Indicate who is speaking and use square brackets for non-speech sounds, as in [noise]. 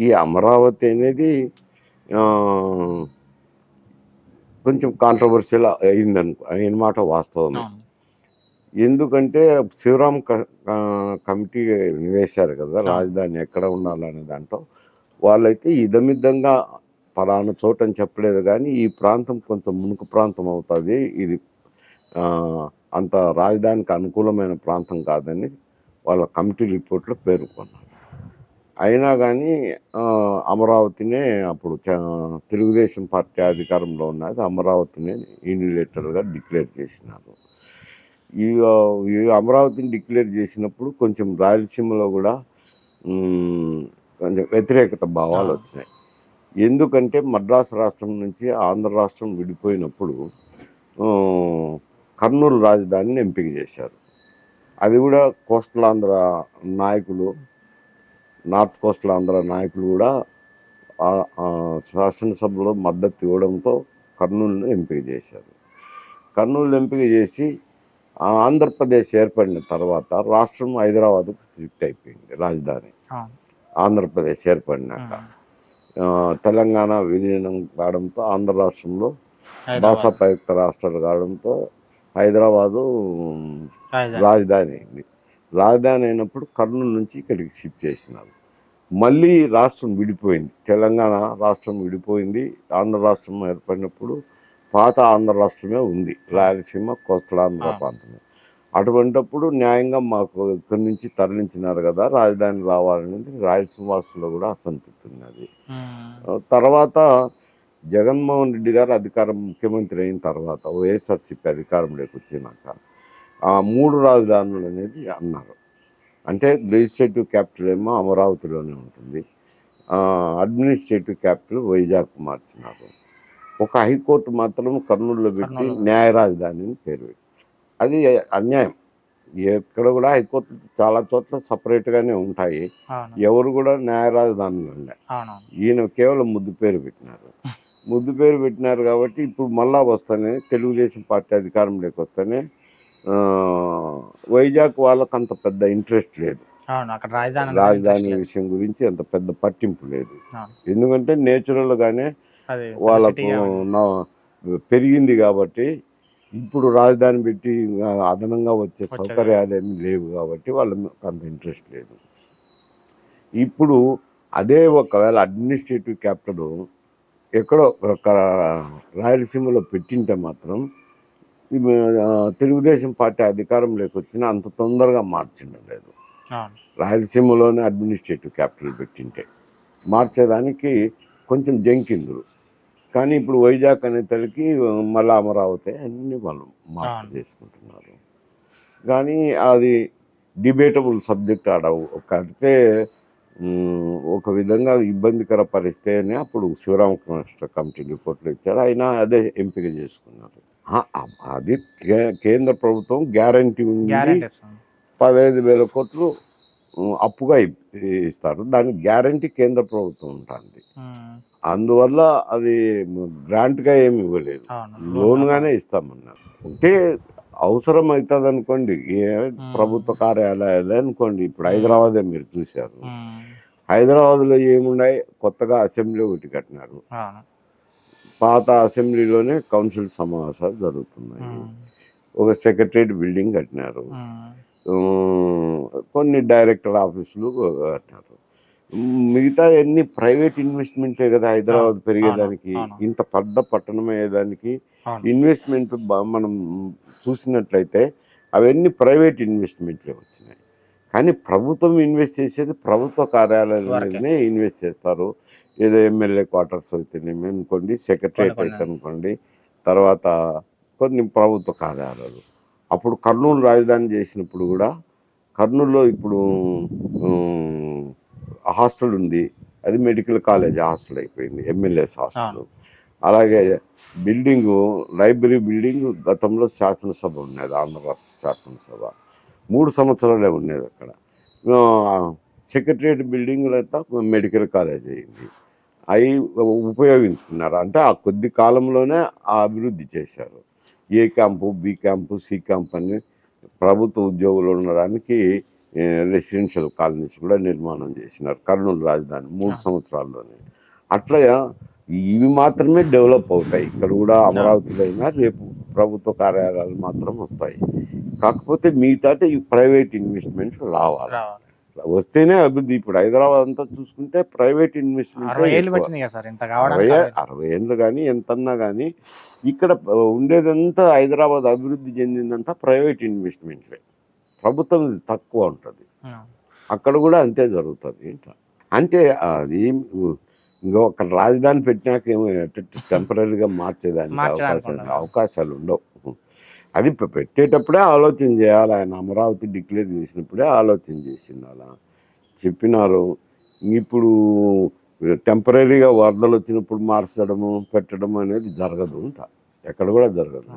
Speaker 1: ఈ అమరావతి అనేది కొంచెం కాంట్రవర్షియల్ అయిందనుకో అయిన మాట వాస్తవమే.
Speaker 2: అవును.
Speaker 1: ఎందుకంటే శివరాం క- ఆ, కమిటీ వేశారు కదా. రాజధాని ఎక్కడ ఉండాలనే దాంట్లో. వాళ్ళైతే ఇదమిద్దంగా పలానా చోట అని చెప్పలేదు కానీ ఈ ప్రాంతం కొంచెం మునుకు ప్రాంతం అవుతుంది. ఇది అంత రాజధానికి అనుకూలమైన ప్రాంతం కాదని వాళ్ళ కమిటీ రిపోర్ట్లో పేర్కొన్నారు. అయినా కానీ అమరావతినే అప్పుడు తెలుగుదేశం పార్టీ అధికారంలో ఉన్నది. అమరావతినే యూనిలేటర్గా డిక్లేర్ చేసినారు. ఈ అమరావతిని డిక్లేర్ చేసినప్పుడు కొంచెం రాయలసీమలో కూడా కొంచెం వ్యతిరేకత భావాలు. వచ్చినాయి. ఎందుకంటే మద్రాసు రాష్ట్రం నుంచి ఆంధ్ర రాష్ట్రం విడిపోయినప్పుడు కర్నూలు రాజధానిని ఎంపిక చేశారు. అది కూడా కోస్టల్ ఆంధ్ర నాయకులు నార్త్ కోస్టల్ ఆంధ్ర నాయకులు కూడా శాసనసభలో మద్దతు ఇవ్వడంతో కర్నూలును ఎంపిక చేశారు. కర్నూలు ఎంపిక చేసి ఆంధ్రప్రదేశ్ ఏర్పడిన తర్వాత రాష్ట్రం హైదరాబాద్కు షిఫ్ట్ అయిపోయింది రాజధాని. ఆంధ్రప్రదేశ్ ఏర్పడినాక. తెలంగాణ విలీనం కావడంతో ఆంధ్ర రాష్ట్రంలో
Speaker 2: హైదరాబాద్.
Speaker 1: భాషా ప్రయుక్త రాష్ట్రాలు కావడంతో హైదరాబాదు
Speaker 2: రాజధాని
Speaker 1: అయింది. రాజధాని అయినప్పుడు కర్నూలు నుంచి ఇక్కడికి షిఫ్ట్ చేసినారు. మళ్ళీ రాష్ట్రం విడిపోయింది. తెలంగాణ రాష్ట్రం విడిపోయింది. ఆంధ్ర రాష్ట్రం ఏర్పడినప్పుడు పాత ఆంధ్ర రాష్ట్రమే ఉంది. రాయలసీమ కోస్టల్ ఆంధ్ర. ప్రాంతమే. అటువంటప్పుడు న్యాయంగా మాకు ఇక్కడి నుంచి తరలించినారు కదా రాజధాని రావాలనేది రాయలసీమ వాసుల్లో కూడా అసంతృప్తి ఉన్నది. తర్వాత జగన్మోహన్ రెడ్డి గారు అధికారం ముఖ్యమంత్రి అయిన తర్వాత వైఎస్ఆర్సీపీ అధికారంలోకి వచ్చినాక మూడు రాజధానులు అనేది అన్నారు. అంటే లెజిస్లేటివ్ క్యాపిటల్ ఏమో అమరావతిలోనే ఉంటుంది. అడ్మినిస్ట్రేటివ్ క్యాపిటల్ వైజాగ్ మార్చినారు. ఒక హైకోర్టు మాత్రం కర్నూలులో పెట్టి. న్యాయ రాజధాని అని పేరు పెట్టి అది అన్యాయం. ఎక్కడ కూడా హైకోర్టు చాలా చోట్ల సపరేట్గానే ఉంటాయి. ఎవరు కూడా న్యాయ రాజధానులు ఉండే. ఈయన కేవలం ముద్దు పేరు పెట్టినారు. [laughs] ముద్దు పేరు పెట్టినారు కాబట్టి ఇప్పుడు మళ్ళా వస్తానే తెలుగుదేశం పార్టీ అధికారంలోకి వస్తానే వైజాగ్ వాళ్ళకి అంత పెద్ద ఇంట్రెస్ట్ లేదు
Speaker 2: రాజధాని.
Speaker 1: విషయం గురించి అంత పెద్ద పట్టింపు లేదు. ఎందుకంటే నేచురల్ గానే
Speaker 2: అది పెద్ద
Speaker 1: వాళ్ళకు పెరిగింది కాబట్టి ఇప్పుడు రాజధాని పెట్టి అదనంగా వచ్చే. సౌకర్యాలు ఏమి లేవు కాబట్టి వాళ్ళకి అంత ఇంట్రెస్ట్ లేదు ఇప్పుడు అదే ఒకవేళ అడ్మినిస్ట్రేటివ్ క్యాపిటల్ ఎక్కడో ఒక రాయలసీమలో పెట్టింటే మాత్రం తెలుగుదేశం పార్టీ అధికారంలోకి వచ్చిన అంత తొందరగా మార్చిండలేదు
Speaker 2: అవును.
Speaker 1: రాయలసీమలోనే అడ్మినిస్ట్రేటివ్ క్యాపిటల్ పెట్టింటే మార్చేదానికి కొంచెం జంకిందురు కానీ ఇప్పుడు వైజాగ్ అనే తలకి మళ్ళా అమరావతి అన్ని వాళ్ళు మార్పు. చేసుకుంటున్నారు. కానీ అది డిబేటబుల్ సబ్జెక్ట్ ఆడ కడితే ఒక విధంగా ఇబ్బందికర పరిస్థితి అని అప్పుడు శివరామకృష్ణ కమిటీ రిపోర్ట్లు ఇచ్చారు. అయినా అదే ఎంపిక చేసుకున్నారు. అది కేంద్ర ప్రభుత్వం గ్యారంటీ ఉంది. పదహైదు వేల కోట్లు అప్పుగా ఇస్తారు. దానికి గ్యారంటీ కేంద్ర ప్రభుత్వం ఉంటుంది. అందువల్ల అది గ్రాంట్గా ఏమి ఇవ్వలేదు. లోన్గానే ఇస్తామన్నారు. అంటే అవసరం అవుతుంది అనుకోండి ఏ ప్రభుత్వ కార్యాలయాలే అనుకోండి. ఇప్పుడు హైదరాబాదే మీరు చూశారు. హైదరాబాద్లో ఏమున్నాయి? కొత్తగా అసెంబ్లీ ఒకటి కట్టినారు. పాత అసెంబ్లీలోనే కౌన్సిల్ సమావేశాలు జరుగుతున్నాయి. ఒక సెక్రటరేట్ బిల్డింగ్ కట్టినారు. కొన్ని డైరెక్టర్ ఆఫీసులు కట్టినారు. మిగతా అన్ని ప్రైవేట్ ఇన్వెస్ట్మెంటే కదా హైదరాబాద్ పెరిగేదానికి. ఇంత పెద్ద పట్టణం అయ్యేదానికి ఇన్వెస్ట్మెంట్ మనం చూసినట్లయితే అవన్నీ ప్రైవేట్ ఇన్వెస్ట్మెంట్లే వచ్చినాయి. కానీ ప్రభుత్వం ఇన్వెస్ట్ చేసేది ప్రభుత్వ కార్యాలయాలనే ఇన్వెస్ట్ చేస్తారు. ఏదో ఎమ్మెల్యే క్వార్టర్స్ అయితేనేమి అనుకోండి సెక్రటరేట్ అయితే అనుకోండి తర్వాత కొన్ని ప్రభుత్వ కార్యాలయాలు. అప్పుడు కర్నూలు రాజధాని చేసినప్పుడు కూడా కర్నూలులో ఇప్పుడు హాస్టల్ ఉంది. అది మెడికల్ కాలేజ్ హాస్టల్ అయిపోయింది ఎమ్మెల్యేస్ హాస్టల్. అలాగే బిల్డింగు లైబ్రరీ బిల్డింగ్ గతంలో శాసనసభ ఉన్నది ఆంధ్ర రాష్ట్ర శాసనసభ. మూడు సంవత్సరాలే ఉన్నది అక్కడ. సెక్రటరియట్ బిల్డింగ్లు అయితే మెడికల్ కాలేజ్ అయింది. అవి ఉపయోగించుకున్నారు. అంటే ఆ కొద్ది కాలంలోనే ఆ అభివృద్ధి చేశారు. A camp B camp C camp అని ప్రభుత్వ ఉద్యోగులు ఉండడానికి రెసిడెన్షియల్ కాలనీస్ కూడా నిర్మాణం చేసినారు. కర్నూలు రాజధాని మూడు. సంవత్సరాల్లోనే. అట్లా ఇవి మాత్రమే డెవలప్ అవుతాయి. ఇక్కడ కూడా అమరావతిలో అయినా రేపు ప్రభుత్వ కార్యాలయాలు మాత్రం వస్తాయి. కాకపోతే మిగతా ప్రైవేట్ ఇన్వెస్ట్మెంట్ రావాలి. వస్తేనే అభివృద్ధి. ఇప్పుడు హైదరాబాద్ అంతా చూసుకుంటే ప్రైవేట్ ఇన్వెస్ట్మెంట్ అరవై ఏళ్ళు కానీ ఎంతన్నా కానీ ఇక్కడ ఉండేదంతా హైదరాబాద్ అభివృద్ధి చెందిందంతా ప్రైవేట్ ఇన్వెస్ట్మెంట్లే ప్రభుత్వం తక్కువ ఉంటుంది. అక్కడ కూడా అంతే జరుగుతుంది. అంటే. అది ఇంకో ఒక రాజధాని పెట్టినాక ఏమో టెంపరీగా మార్చేదానికి అవకాశాలు. అవకాశాలు ఉండవు. అది పెట్టేటప్పుడే ఆలోచన చేయాలి. ఆయన అమరావతి డిక్లేర్ చేసినప్పుడే ఆలోచన చేసిండు అలా. చెప్పినారు. ఇప్పుడు టెంపరీగా వరదలు వచ్చినప్పుడు మార్చడము పెట్టడం అనేది జరగదు అంట. ఎక్కడ కూడా జరగదు